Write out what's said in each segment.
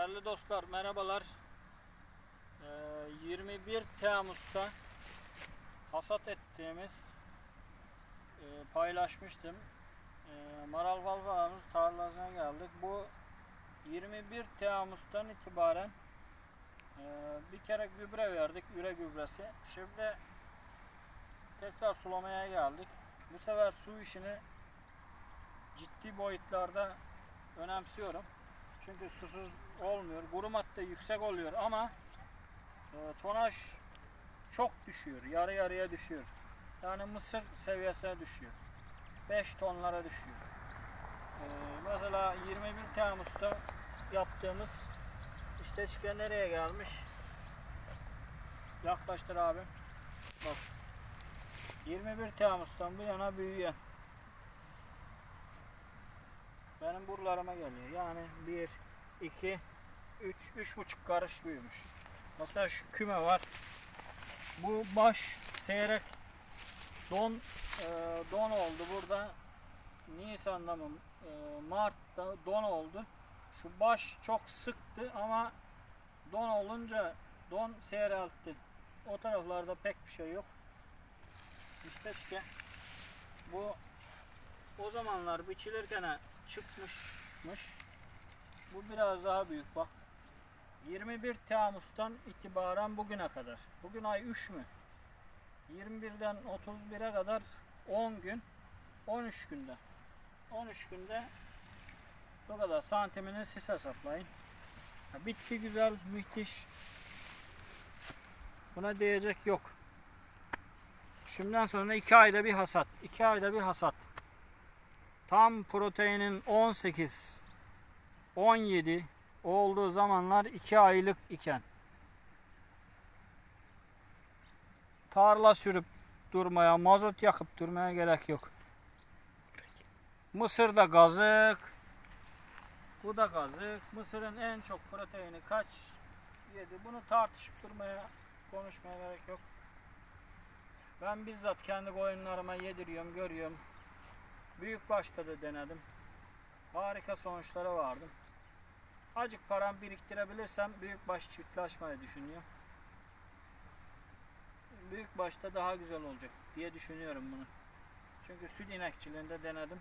Değerli dostlar merhabalar. Ee, 21 Temmuz'da hasat ettiğimiz e, paylaşmıştım. E, Maral Valvara'nın tarlasına geldik. Bu 21 Temmuz'dan itibaren e, bir kere gübre verdik, üre gübresi. Şimdi tekrar sulamaya geldik. Bu sefer su işini ciddi boyutlarda önemsiyorum. Çünkü susuz olmuyor. Kuru madde yüksek oluyor ama e, tonaj çok düşüyor. Yarı yarıya düşüyor. Yani mısır seviyesine düşüyor. 5 tonlara düşüyor. E, mesela 21 Temmuz'da yaptığımız işte çıkan nereye gelmiş? Yaklaştır abi. Bak. 21 Temmuz'dan bu yana büyüyen. Benim buralarıma geliyor. Yani 1, 2, 3, 3 buçuk karış büyümüş. Mesela şu küme var. Bu baş seyrek don e, don oldu burada. Nisan'da mı e, Mart'ta don oldu. Şu baş çok sıktı ama don olunca don seyreltti. O taraflarda pek bir şey yok. İşte işte bu o zamanlar biçilirken çıkmışmış. Bu biraz daha büyük bak. 21 Temmuz'dan itibaren bugüne kadar. Bugün ay 3 mü? 21'den 31'e kadar 10 gün. 13 günde. 13 günde bu kadar santimini siz hesaplayın. Ha, Bitti güzel, müthiş. Buna diyecek yok. Şimdiden sonra 2 ayda bir hasat. 2 ayda bir hasat. Tam proteinin 18 17 olduğu zamanlar 2 aylık iken tarla sürüp durmaya, mazot yakıp durmaya gerek yok. Mısır da gazık. Bu da gazık. Mısırın en çok proteini kaç yedi? Bunu tartışıp durmaya, konuşmaya gerek yok. Ben bizzat kendi koyunlarıma yediriyorum, görüyorum. Büyük başta da denedim. Harika sonuçlara vardım. Acık param biriktirebilirsem büyük baş çiftleşmeyi düşünüyorum. Büyük başta daha güzel olacak diye düşünüyorum bunu. Çünkü süt inekçiliğinde denedim.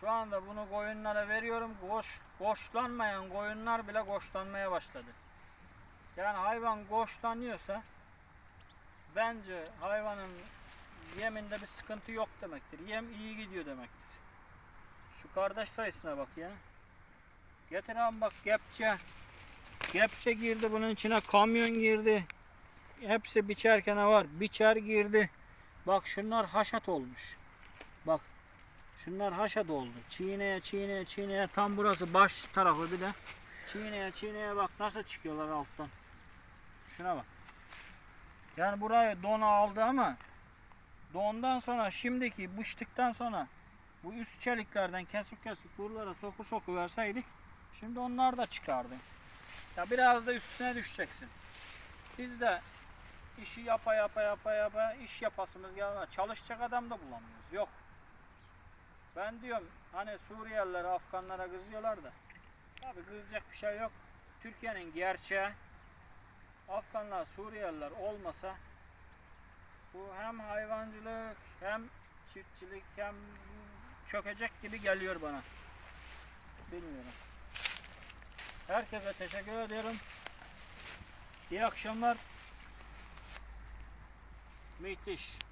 Şu anda bunu koyunlara veriyorum. Koş, koşlanmayan koyunlar bile koşlanmaya başladı. Yani hayvan koşlanıyorsa bence hayvanın yeminde bir sıkıntı yok demektir. Yem iyi gidiyor demektir. Şu kardeş sayısına bak ya. Getir abi bak kepçe. Kepçe girdi bunun içine kamyon girdi. Hepsi biçerken var. Biçer girdi. Bak şunlar haşat olmuş. Bak. Şunlar haşat oldu. Çiğneye çiğneye çiğneye tam burası baş tarafı bir de. Çiğneye çiğneye bak nasıl çıkıyorlar alttan. Şuna bak. Yani burayı dona aldı ama dondan sonra şimdiki bıçtıktan sonra bu üst çeliklerden kesip kesip buralara soku soku verseydik şimdi onlar da çıkardı. Ya biraz da üstüne düşeceksin. Biz de işi yapa yapa yapa yapa iş yapasımız gelmez. Çalışacak adam da bulamıyoruz. Yok. Ben diyorum hani Suriyeliler Afganlara kızıyorlar da abi kızacak bir şey yok. Türkiye'nin gerçeği Afganlar Suriyeliler olmasa bu hem hayvancılık hem çiftçilik hem çökecek gibi geliyor bana. Bilmiyorum. Herkese teşekkür ediyorum. İyi akşamlar. Müthiş.